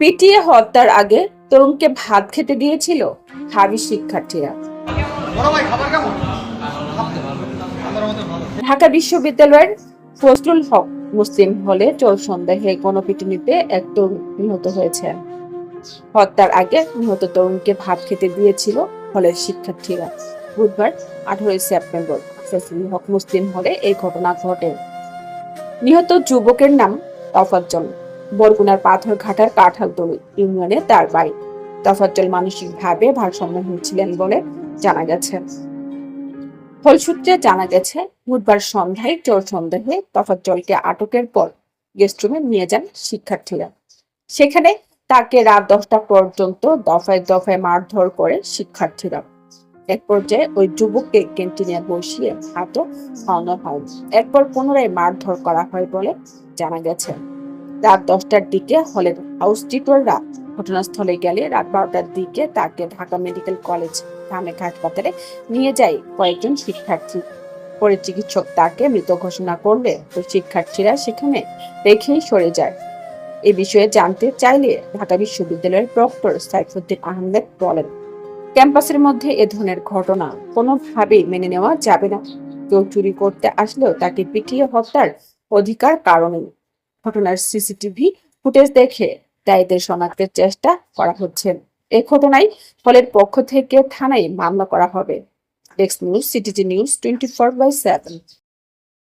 পিটিয়ে হত্যার আগে তরুণকে ভাত খেতে দিয়েছিল হাবি শিক্ষার্থীরা। ঢাকা বিশ্ববিদ্যালয়ের ফজলুল হক মুসলিম হলে চোর সন্দেহে গণপিটুনিতে এক তরুণ নিহত হয়েছে। হত্যার আগে নিহত তরুণকে ভাত খেতে দিয়েছিল হলের শিক্ষার্থীরা। বুধবার আঠারোই সেপ্টেম্বর ফজলুল হক মুসলিম হলে এই ঘটনা ঘটে। নিহত যুবকের নাম তফাজ্জল বরগুনার পাথরঘাটার কাঁঠালতলী ইউনিয়নে তার বাড়ি। তফাজ্জল মানসিকভাবে ভারসাম্যহীন ছিলেন বলে জানা গেছে। ফলসূত্রে জানা গেছে, বুধবার সন্ধ্যায় চোর সন্দেহে তফাজ্জলকে আটকের পর গেস্টরুমে নিয়ে যান শিক্ষার্থীরা। সেখানে তাকে রাত দশটা পর্যন্ত দফায় দফায় মারধর করে শিক্ষার্থীরা। এক পর্যায়ে ওই যুবককে ক্যান্টিনে বসিয়ে হাতও খাওয়ানো হয়। এরপর পুনরায় মারধর করা হয় বলে জানা গেছে। রাত দশটার দিকে হলের হাউস টিটররা ঘটনাস্থলে গেলে রাত বারোটার দিকে তাকে ঢাকা মেডিকেল কলেজ ধামেক হাসপাতালে নিয়ে যায় কয়েকজন শিক্ষার্থী। পরে চিকিৎসক তাকে মৃত ঘোষণা করলে ওই শিক্ষার্থীরা সেখানে রেখেই সরে যায়। এ বিষয়ে জানতে চাইলে ঢাকা বিশ্ববিদ্যালয়ের প্রক্টর সাইফুদ্দিন আহমেদ বলেন, ক্যাম্পাসের মধ্যে এ ধরনের ঘটনা কোনোভাবেই মেনে নেওয়া যাবে না। কেউ চুরি করতে আসলেও তাকে পিটিয়ে হত্যার অধিকার কারণেই ঘটনার সিসিটিভি ফুটেজ দেখে দায়ীদের শনাক্তের চেষ্টা করা হচ্ছে। এ ঘটনায় ফলের পক্ষ থেকে থানায় মামলা করা হবে। Desk news, CTG news, twenty four by seven.